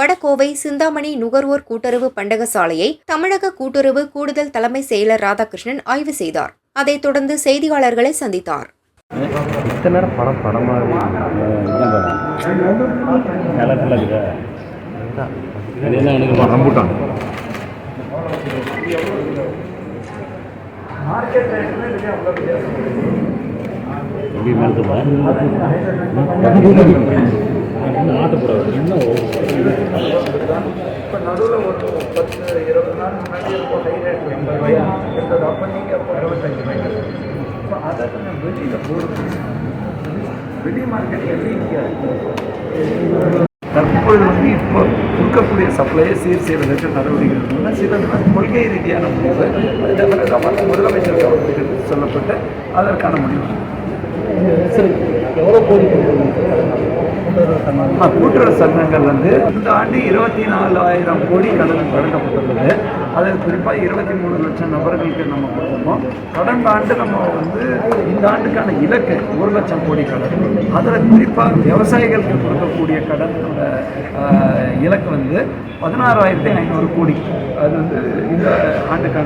வடகோவை சிந்தாமணி நுகர்வோர் கூட்டுறவு பண்டக சாலையை தமிழக கூட்டுறவு கூடுதல் தலைமை செயலர் ராதாகிருஷ்ணன் ஆய்வு செய்தார். அதைத் தொடர்ந்து செய்தியாளர்களை சந்தித்தார். இத்தனை இன்னும் படம் இன்னும் இப்போ நடுவில் ஒரு பத்து இருபது நாள் முன்னாடி இருக்கும் ஹை ரேட் எண்பது ரூபாயா இருந்தது அப்போ நீங்கள் இப்போ அறுபத்தஞ்சு ரூபாய்க்கு இப்போ அதை கொஞ்சம் வெளியில் போடுது வெளி மார்க்கெட் எப்படி இருக்கு தற்போது வந்து இப்போ இருக்கக்கூடிய சப்ளையை சீர் செய்வதற்கு நடவடிக்கை சில கொள்கை ரீதியான முடிவு அது முதலமைச்சர் கவனத்துக்கு சொல்லப்பட்டு அதற்கான முடிவு. ஆ, கூட்டுறவு சங்கங்கள் வந்து இந்த ஆண்டு இருபத்தி நாலாயிரம் கோடி கடன் வழங்கப்பட்டுள்ளது. அதில் குறிப்பாக இருபத்தி மூணு லட்சம் நபர்களுக்கு நம்ம கொடுத்துருக்கோம். கடந்த ஆண்டு நம்ம வந்து இந்த ஆண்டுக்கான இலக்கு ஒரு லட்சம் கோடி கடன். அதில் குறிப்பாக விவசாயிகளுக்கு கொடுக்கக்கூடிய கடனோட இலக்கு வந்து பதினாறாயிரத்தி ஐநூறு கோடி. அது வந்து இந்த ஆண்டுக்கான